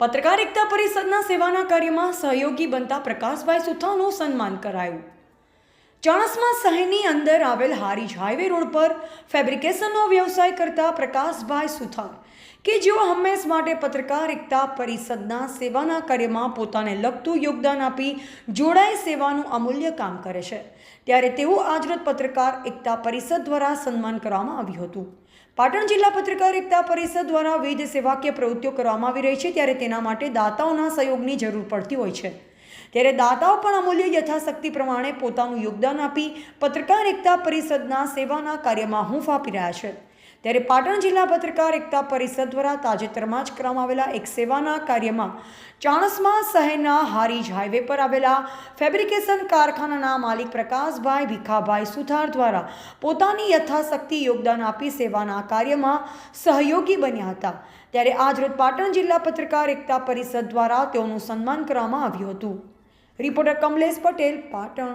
પત્રકાર એકતા પરિષદના સેવાના કાર્યમાં સહયોગી બનતા પ્રકાશભાઈ સુથાનું સન્માન કરાયું. ચાણસ્મા શહેરની અંદર આવેલ હારીજ હાઈવે રોડ પર ફેબ્રિકેશનનો વ્યવસાય કરતા પ્રકાશભાઈ સુથાર, કે જેઓ હંમેશ માટે પત્રકાર એકતા પરિષદના સેવાના કાર્યમાં પોતાને લગતું યોગદાન આપી જોડાઈ સેવાનું અમૂલ્ય કામ કરે છે. ત્યારે તેઓ આજરોજ પત્રકાર એકતા પરિષદ દ્વારા સન્માન કરવામાં આવ્યું હતું. પાટણ જિલ્લા પત્રકાર એકતા પરિષદ દ્વારા વિવિધ સેવાકીય પ્રવૃત્તિઓ કરવામાં આવી રહી છે, ત્યારે તેના માટે દાતાઓના સહયોગની જરૂર પડતી હોય છે. ત્યારે દાતાઓ પણ અમૂલ્ય યથાશક્તિ પ્રમાણે પોતાનું યોગદાન આપી પત્રકાર એકતા પરિષદના સેવાના કાર્યમાં હૂંફ આપી રહ્યા છે. ત્યારે પાટણ જિલ્લા પત્રકાર એકતા પરિષદ દ્વારા તાજેતરમાં જ કરવામાં આવેલા એક સેવાના કાર્યમાં ચાણસમાં શહેરના હારીજ હાઈવે પર આવેલા ફેબ્રિકેશન કારખાનાના માલિક પ્રકાશભાઈ ભીખાભાઈ સુથાર દ્વારા પોતાની યથાશક્તિ યોગદાન આપી સેવાના કાર્યમાં સહયોગી બન્યા હતા. ત્યારે આજરોજ પાટણ જિલ્લા પત્રકાર એકતા પરિષદ દ્વારા તેઓનું સન્માન કરવામાં આવ્યું હતું. રિપોર્ટર કમલેશ પટેલ, પાટણ.